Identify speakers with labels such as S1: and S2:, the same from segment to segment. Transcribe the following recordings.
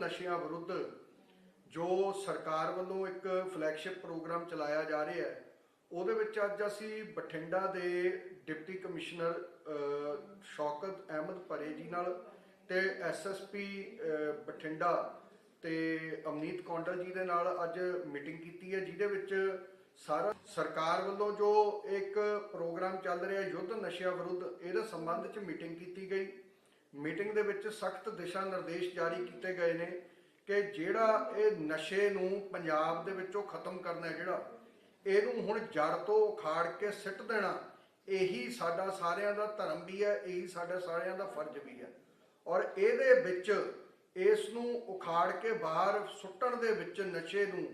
S1: ਨਸ਼ਿਆਂ ਵਿਰੁੱਧ ਜੋ ਸਰਕਾਰ ਵੱਲੋਂ ਇੱਕ ਫਲੈਗਸ਼ਿਪ ਪ੍ਰੋਗਰਾਮ ਚਲਾਇਆ ਜਾ ਰਿਹਾ ਹੈ ਉਹਦੇ ਵਿੱਚ ਅੱਜ ਅਸੀਂ ਬਠਿੰਡਾ ਦੇ ਡਿਪਟੀ ਕਮਿਸ਼ਨਰ ਅ, ਸ਼ੌਕਤ ਅਹਿਮਦ ਪਰੇ ਜੀ ਨਾਲ ਤੇ ਐਸਐਸਪੀ ਬਠਿੰਡਾ ਤੇ ਅਮਨੀਤ ਕੌਂਡਲ ਜੀ ਦੇ ਨਾਲ ਅੱਜ ਮੀਟਿੰਗ ਕੀਤੀ ਹੈ ਜਿਹਦੇ ਵਿੱਚ ਸਾਰਾ ਸਰਕਾਰ ਵੱਲੋਂ ਜੋ ਇੱਕ ਪ੍ਰੋਗਰਾਮ ਚੱਲ ਰਿਹਾ ਯੁੱਧ ਨਸ਼ਿਆਂ ਵਿਰੁੱਧ ਇਹਦੇ ਸੰਬੰਧ 'ਚ ਮੀਟਿੰਗ ਕੀਤੀ ਗਈ। ਮੀਟਿੰਗ ਦੇ ਵਿੱਚ ਸਖਤ ਦਿਸ਼ਾ ਨਿਰਦੇਸ਼ ਜਾਰੀ ਕੀਤੇ ਗਏ ਨੇ ਕਿ ਜਿਹੜਾ ਇਹ ਨਸ਼ੇ ਨੂੰ ਪੰਜਾਬ ਦੇ ਵਿੱਚੋਂ ਖਤਮ ਕਰਨਾ ਹੈ ਜਿਹੜਾ, ਇਹਨੂੰ ਹੁਣ ਜੜ ਤੋਂ ਉਖਾੜ ਕੇ ਸਿੱਟ ਦੇਣਾ, ਇਹੀ ਸਾਡਾ ਸਾਰਿਆਂ ਦਾ ਧਰਮ ਵੀ ਹੈ, ਇਹੀ ਸਾਡਾ ਸਾਰਿਆਂ ਦਾ ਫਰਜ਼ ਵੀ ਹੈ। ਔਰ ਇਹਦੇ ਵਿੱਚ, ਇਸ ਨੂੰ ਉਖਾੜ ਕੇ ਬਾਹਰ ਸੁੱਟਣ ਦੇ ਵਿੱਚ ਨਸ਼ੇ ਨੂੰ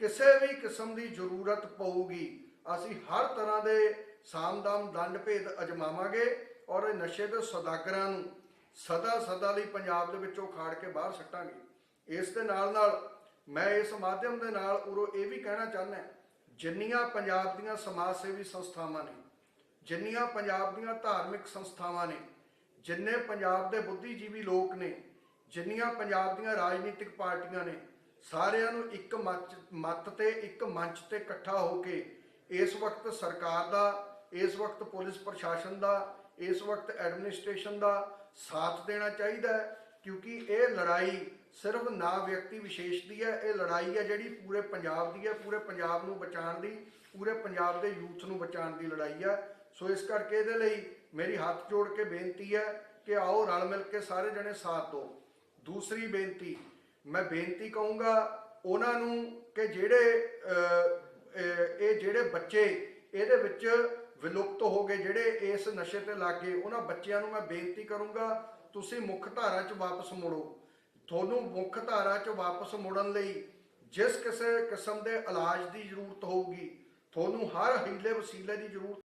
S1: ਕਿਸੇ ਵੀ ਕਿਸਮ ਦੀ ਜ਼ਰੂਰਤ ਪਊਗੀ, ਅਸੀਂ ਹਰ ਤਰ੍ਹਾਂ ਦੇ ਸਾਮਦਾਮ ਦੰਡ ਭੇਦ ਅਜਮਾਵਾਂਗੇ ਔਰ ਇਹ ਨਸ਼ੇ ਦੇ ਸੌਦਾਗਰਾਂ ਨੂੰ ਸਦਾ ਸਦਾ ਲਈ ਪੰਜਾਬ ਦੇ ਵਿੱਚੋਂ ਖਾੜ ਕੇ ਬਾਹਰ ਸੱਟਾਂਗੇ। ਇਸ ਦੇ ਨਾਲ ਨਾਲ ਮੈਂ ਇਸ ਮਾਧਿਅਮ ਦੇ ਨਾਲ ਉਰੋ ਇਹ ਵੀ ਕਹਿਣਾ ਚਾਹੁੰਦਾ ਜਿੰਨੀਆਂ ਪੰਜਾਬ ਦੀਆਂ ਸਮਾਜ ਸੇਵੀ ਸੰਸਥਾਵਾਂ ਨੇ, ਜਿੰਨੀਆਂ ਪੰਜਾਬ ਦੀਆਂ ਧਾਰਮਿਕ ਸੰਸਥਾਵਾਂ ਨੇ, ਜਿੰਨੇ ਪੰਜਾਬ ਦੇ ਬੁੱਧੀਜੀਵੀ ਲੋਕ ਨੇ, ਜਿੰਨੀਆਂ ਪੰਜਾਬ ਦੀਆਂ ਰਾਜਨੀਤਿਕ ਪਾਰਟੀਆਂ ਨੇ, ਸਾਰਿਆਂ ਨੂੰ ਇੱਕ ਮੱਚ ਮੱਤ ਤੇ ਇੱਕ ਮੰਚ ਤੇ ਇਕੱਠਾ ਹੋ ਕੇ ਇਸ ਵਕਤ ਸਰਕਾਰ ਦਾ ਇਸ ਵਕਤ ਪੁਲਿਸ ਪ੍ਰਸ਼ਾਸਨ ਦਾ, ਇਸ ਵਕਤ ਐਡਮਿਨਿਸਟ੍ਰੇਸ਼ਨ ਦਾ ਸਾਥ ਦੇਣਾ ਚਾਹੀਦਾ ਹੈ, ਕਿਉਂਕਿ ਇਹ ਲੜਾਈ ਸਿਰਫ ਨਾ ਵਿਅਕਤੀ ਵਿਸ਼ੇਸ਼ ਦੀ ਹੈ, ਇਹ ਲੜਾਈ ਹੈ ਜਿਹੜੀ ਪੂਰੇ ਪੰਜਾਬ ਦੀ ਹੈ, ਪੂਰੇ ਪੰਜਾਬ ਨੂੰ ਬਚਾਉਣ ਦੀ, ਪੂਰੇ ਪੰਜਾਬ ਦੇ ਯੂਥ ਨੂੰ ਬਚਾਉਣ ਦੀ ਲੜਾਈ ਹੈ। ਸੋ ਇਸ ਕਰਕੇ ਇਹਦੇ ਲਈ ਮੇਰੀ ਹੱਥ ਜੋੜ ਕੇ ਬੇਨਤੀ ਹੈ ਕਿ ਆਓ ਰਲ ਮਿਲ ਕੇ ਸਾਰੇ ਜਣੇ ਸਾਥ ਦਿਓ। ਦੂਸਰੀ ਬੇਨਤੀ, ਮੈਂ ਬੇਨਤੀ ਕਹੂੰਗਾ ਉਹਨਾਂ ਨੂੰ ਕਿ ਜਿਹੜੇ ਇਹ ਜਿਹੜੇ ਬੱਚੇ ਇਹਦੇ ਵਿੱਚ ਵਿਲੁਪਤ ਹੋ ਗਏ ਜਿਹੜੇ ਇਸ ਨਸ਼ੇ ਤੇ ਲੱਗ ਗਏ ਉਹਨਾਂ ਬੱਚਿਆਂ ਨੂੰ ਮੈਂ ਬੇਨਤੀ ਕਰੂੰਗਾ, ਤੁਸੀਂ ਮੁੱਖ ਧਾਰਾ 'ਚ ਵਾਪਸ ਮੁੜੋ। ਤੁਹਾਨੂੰ ਮੁੱਖ ਧਾਰਾ 'ਚ ਵਾਪਸ ਮੁੜਨ ਲਈ ਜਿਸ ਕਿਸੇ ਕਿਸਮ ਦੇ ਇਲਾਜ ਦੀ ਜ਼ਰੂਰਤ ਹੋਊਗੀ, ਤੁਹਾਨੂੰ ਹਰ ਹੀਲੇ ਵਸੀਲੇ ਦੀ ਜ਼ਰੂਰਤ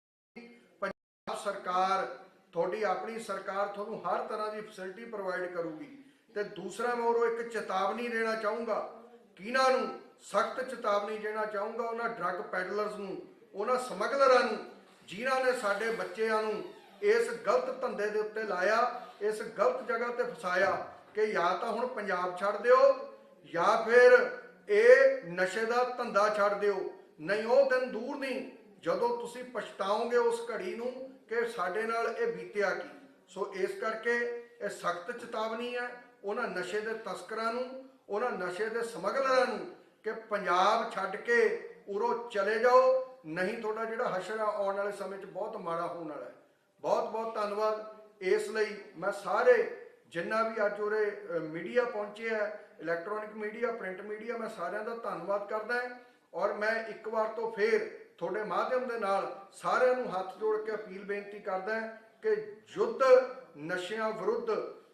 S1: ਪੰਜਾਬ ਸਰਕਾਰ, ਤੁਹਾਡੀ ਆਪਣੀ ਸਰਕਾਰ ਤੁਹਾਨੂੰ ਹਰ ਤਰ੍ਹਾਂ ਦੀ ਫੈਸਿਲਿਟੀ ਪ੍ਰੋਵਾਈਡ ਕਰੂਗੀ। ਤੇ ਦੂਸਰਾ ਮੈਂ ਉਹ ਇੱਕ ਚੇਤਾਵਨੀ ਦੇਣਾ ਚਾਹੂੰਗਾ, ਕਿਹਨਾਂ ਨੂੰ ਸਖਤ ਚੇਤਾਵਨੀ ਦੇਣਾ ਚਾਹੂੰਗਾ, ਉਹਨਾਂ ਡਰੱਗ ਪੈਡਲਰਸ ਨੂੰ, ਉਹਨਾਂ ਸਮਗਲਰਾਂ ਨੂੰ ਜਿਨ੍ਹਾਂ ਨੇ ਸਾਡੇ ਬੱਚਿਆਂ ਨੂੰ ਇਸ ਗਲਤ ਧੰਦੇ ਦੇ ਉੱਤੇ ਲਾਇਆ, ਇਸ ਗਲਤ ਜਗ੍ਹਾ ਤੇ ਫਸਾਇਆ ਕਿ ਜਾਂ ਤਾਂ ਹੁਣ ਪੰਜਾਬ ਛੱਡ ਦਿਓ ਜਾਂ ਫਿਰ ਇਹ ਨਸ਼ੇ ਦਾ ਧੰਦਾ ਛੱਡ ਦਿਓ। ਨਹੀਂ, ਉਹ ਦਿਨ ਦੂਰ ਨਹੀਂ, ਜਦੋਂ ਤੁਸੀਂ ਪਛਤਾਓਗੇ ਉਸ ਘੜੀ ਨੂੰ ਕਿ ਸਾਡੇ ਨਾਲ ਇਹ ਬੀਤਿਆ ਕੀ। ਸੋ ਇਸ ਕਰਕੇ ਇਹ ਸਖਤ ਚੇਤਾਵਨੀ ਹੈ ਉਹਨਾਂ ਨਸ਼ੇ ਦੇ ਤਸਕਰਾਂ ਨੂੰ, ਉਹਨਾਂ ਨਸ਼ੇ ਦੇ ਸਮਗਲਰਾਂ ਨੂੰ ਕਿ ਪੰਜਾਬ ਛੱਡ ਕੇ ਉਰੋਂ ਚਲੇ ਜਾਓ ਨਹੀਂ ਤੁਹਾਡਾ ਜਿਹੜਾ ਹਸ਼ਰ ਆ ਆਉਣ ਵਾਲੇ ਸਮੇਂ 'ਚ ਬਹੁਤ ਮਾੜਾ ਹੋਣ ਵਾਲਾ ਹੈ। ਬਹੁਤ ਬਹੁਤ ਧੰਨਵਾਦ। ਇਸ ਲਈ ਮੈਂ ਸਾਰੇ ਜਿੰਨਾ ਵੀ ਅੱਜ ਉਰੇ ਮੀਡੀਆ ਪਹੁੰਚੇ ਹੈ ਇਲੈਕਟ੍ਰੋਨਿਕ ਮੀਡੀਆ, ਪ੍ਰਿੰਟ ਮੀਡੀਆ, ਮੈਂ ਸਾਰਿਆਂ ਦਾ ਧੰਨਵਾਦ ਕਰਦਾ ਹਾਂ ਔਰ ਮੈਂ ਇੱਕ ਵਾਰ ਤੋਂ ਫੇਰ ਤੁਹਾਡੇ ਮਾਧਿਅਮ ਦੇ ਨਾਲ ਸਾਰਿਆਂ ਨੂੰ ਹੱਥ ਜੋੜ ਕੇ ਅਪੀਲ ਬੇਨਤੀ ਕਰਦਾ ਹਾਂ ਕਿ ਯੁੱਧ ਨਸ਼ਿਆਂ ਵਿਰੁੱਧ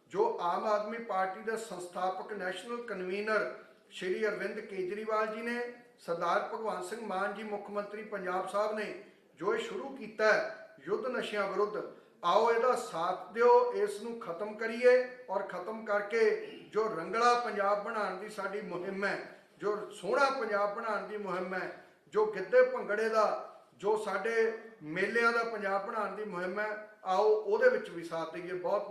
S1: ਜੋ ਆਮ ਆਦਮੀ ਪਾਰਟੀ ਦੇ ਸੰਸਥਾਪਕ ਨੈਸ਼ਨਲ ਕਨਵੀਨਰ ਸ਼੍ਰੀ ਅਰਵਿੰਦ ਕੇਜਰੀਵਾਲ ਜੀ ਨੇ ਸਰਦਾਰ ਭਗਵੰਤ ਸਿੰਘ ਮਾਨ ਜੀ ਮੁੱਖ ਮੰਤਰੀ ਪੰਜਾਬ ਸਾਹਿਬ ਨੇ ਜੋ ਇਹ ਸ਼ੁਰੂ ਕੀਤਾ ਯੁੱਧ ਨਸ਼ਿਆਂ ਵਿਰੁੱਧ, ਆਓ ਇਹਦਾ ਸਾਥ ਦਿਓ, ਇਸ ਨੂੰ ਖਤਮ ਕਰੀਏ ਔਰ ਖਤਮ ਕਰਕੇ ਜੋ ਰੰਗਲਾ ਪੰਜਾਬ ਬਣਾਉਣ ਦੀ ਸਾਡੀ ਮੁਹਿੰਮ ਹੈ, ਜੋ ਸੋਹਣਾ ਪੰਜਾਬ ਬਣਾਉਣ ਦੀ ਮੁਹਿੰਮ ਹੈ, ਜੋ ਗਿੱਧੇ ਭੰਗੜੇ ਦਾ, ਜੋ ਸਾਡੇ ਮੇਲਿਆਂ ਦਾ ਪੰਜਾਬ ਬਣਾਉਣ ਦੀ ਮੁਹਿੰਮ ਹੈ, ਆਓ ਉਹਦੇ ਵਿੱਚ ਵੀ ਸਾਥ ਦਈਏ, ਬਹੁਤ